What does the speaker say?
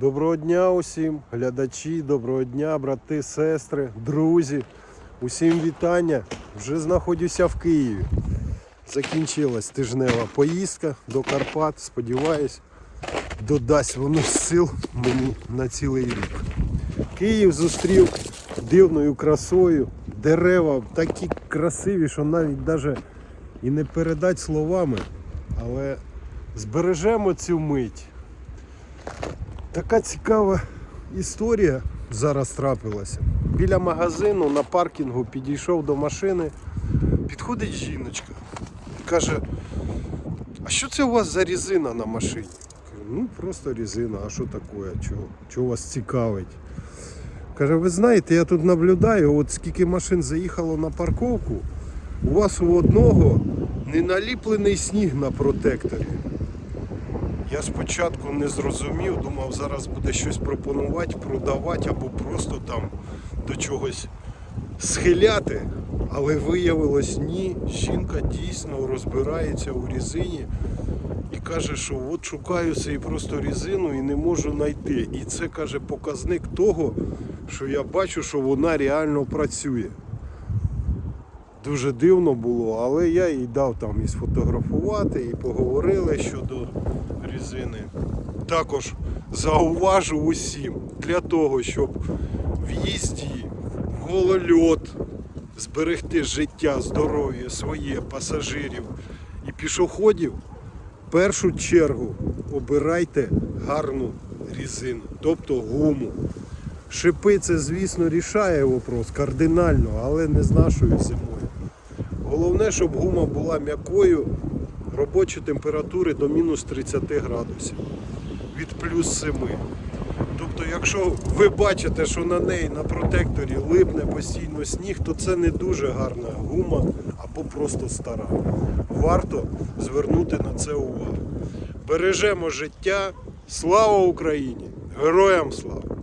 Доброго дня усім, глядачі, доброго дня, брати, сестри, друзі. Усім вітання. Вже знаходжуся в Києві. Закінчилась тижнева поїздка до Карпат. Сподіваюсь, додасть воно сил мені на цілий рік. Київ зустрів дивною красою. Дерева такі красиві, що навіть даже і не передать словами. Але збережемо цю мить. Така цікава історія зараз трапилася. Біля магазину на паркінгу підійшов до машини, підходить жіночка і каже, а що це у вас за резина на машині? Ну просто резина, а що таке? Чого, чого вас цікавить? Каже, ви знаєте, я тут наблюдаю, от скільки машин заїхало на парковку, у вас у одного не наліплений сніг на протекторі. Я спочатку не зрозумів, думав, зараз буде щось пропонувати, продавати або просто там до чогось схиляти. Але виявилось ні, жінка дійсно розбирається у різині і каже, що от шукаю собі просто різину і не можу знайти. І це каже показник того, що я бачу, що вона реально працює. Дуже дивно було, але я їй дав там і сфотографувати, і поговорили щодо різини. Також зауважу усім для того, щоб в їзді в голольот зберегти життя, здоров'я своє, пасажирів і пішоходів, в першу чергу обирайте гарну різину, тобто гуму. Шипи це, звісно, рішає вопрос кардинально, але не з нашою зимою. Головне, щоб гума була м'якою, робочі температури до мінус 30 градусів від плюс 7. Тобто, якщо ви бачите, що на неї на протекторі липне постійно сніг, то це не дуже гарна гума або просто стара. Варто звернути на це увагу. Бережемо життя. Слава Україні! Героям слава!